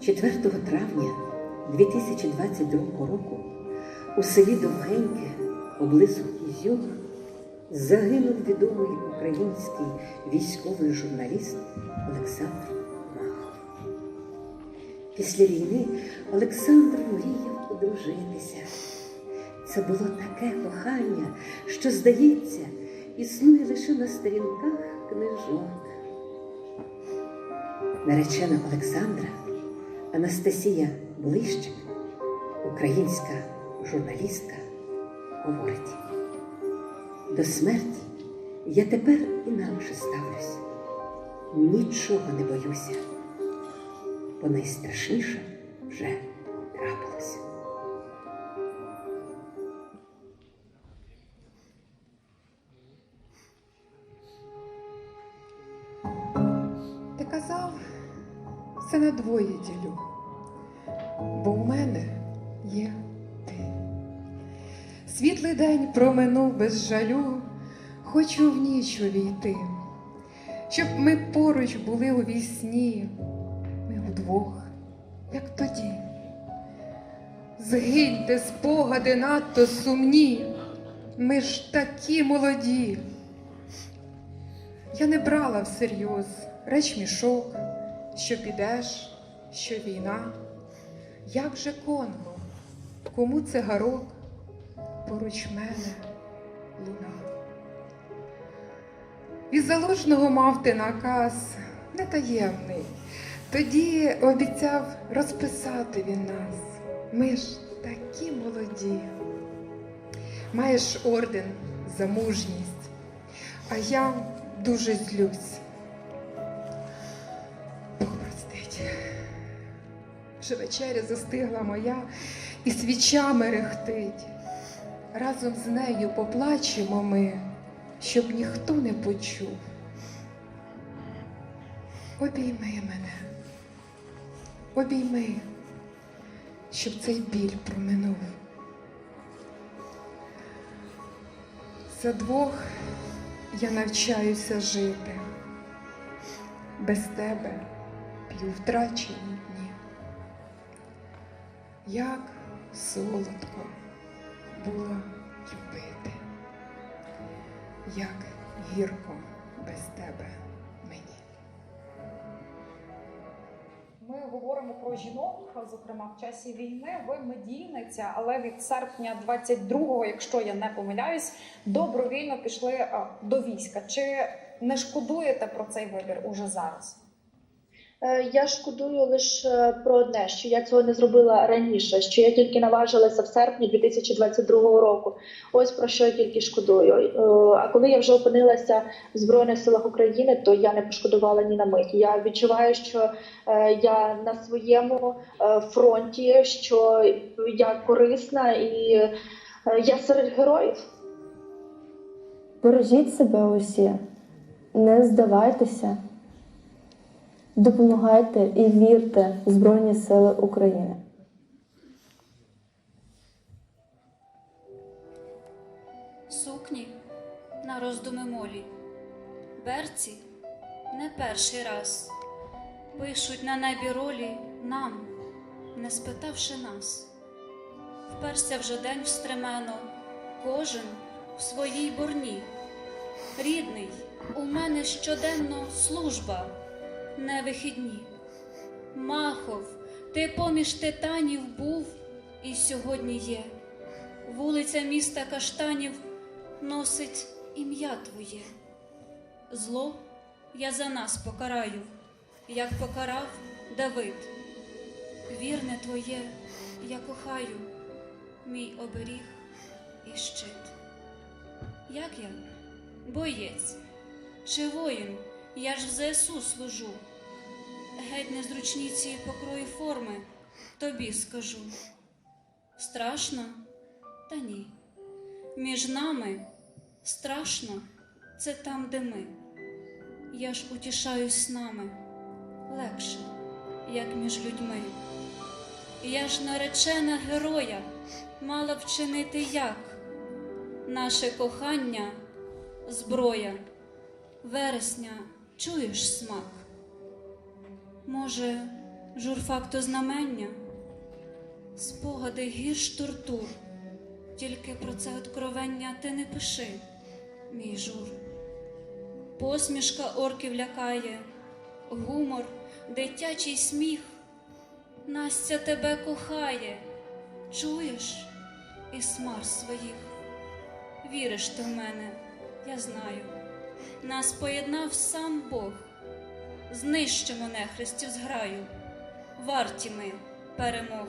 4 травня 2022 року у селі Довгеньке поблизу Ізюма загинув відомий український військовий журналіст Олександр Махов. Після війни Олександр мріяв одружитися. Це було таке кохання, що, здається, існує лише на сторінках книжок. Наречена Олександра Анастасія Блищик, українська журналістка, говорить: до смерті я тепер інакше ставлюсь. Нічого не боюся, бо найстрашніше вже трапилося. Ти казав, все на двоє ділю, бо у мене є ти. Світлий день проминув без жалю, хочу в ніч увійти, щоб ми поруч були у вісні, ми удвох, як тоді. Згиньте спогади надто сумні, ми ж такі молоді. Я не брала всерйоз реч мішок, що підеш, що війна. Як же Конго, кому цигарок поруч мене луна? Від заложного мав ти наказ не таємний. Тоді обіцяв розписати він нас. Ми ж такі молоді. Маєш орден за мужність, а я дуже злюсь. Вже вечеря застигла моя і свічами рехтить. Разом з нею поплачемо ми, щоб ніхто не почув. Обійми мене, обійми, щоб цей біль проминув. За двох я навчаюся жити. Без тебе п'ю втрачені дні. Як солодко було любити, як гірко без тебе мені. Ми говоримо про жінок, зокрема в часі війни. Ви медійниця, але від серпня 22-го, якщо я не помиляюсь, добровільно пішли до війська. Чи не шкодуєте про цей вибір уже зараз? Е, Я шкодую лише про одне, що я цього не зробила раніше, що я тільки наважилася в серпні 2022 року. Ось про що я тільки шкодую. Е, А коли я вже опинилася в Збройних силах України, то я не пошкодувала ні на мить. Я відчуваю, що е, я на своєму е, фронті, що я корисна і е, я серед героїв. Бережіть себе усі, не здавайтеся, допомагайте і вірте в Збройні Сили України. Сукні на роздуми молі, берці не перший раз пишуть на небі ролі нам, не спитавши нас. Вперся вже день в стремено, кожен в своїй борні. Рідний, у мене щоденно служба, не вихідні. Махов, ти поміж титанів був і сьогодні є. Вулиця міста Каштанів носить ім'я Твоє. Зло я за нас покараю, як покарав Давид. Вірне Твоє я кохаю, мій оберіг і щит. Як я, боєць чи воїн, я ж в ЗСУ служу. Геть незручні ці покрої форми, тобі скажу. Страшно, та ні. Між нами страшно це там, де ми. Я ж утішаюсь нами легше, як між людьми. Я ж наречена героя мала вчинити як наше кохання, зброя, вересня чуєш смак? Може, журфак то знамення, спогади гірш тортур. Тільки про це откровення ти не пиши, мій жур. Посмішка орків лякає, гумор, дитячий сміх. Настя тебе кохає, чуєш і смар своїх. Віриш ти в мене, я знаю. Нас поєднав сам Бог. Знищимо нехристів зграю, варті ми перемог.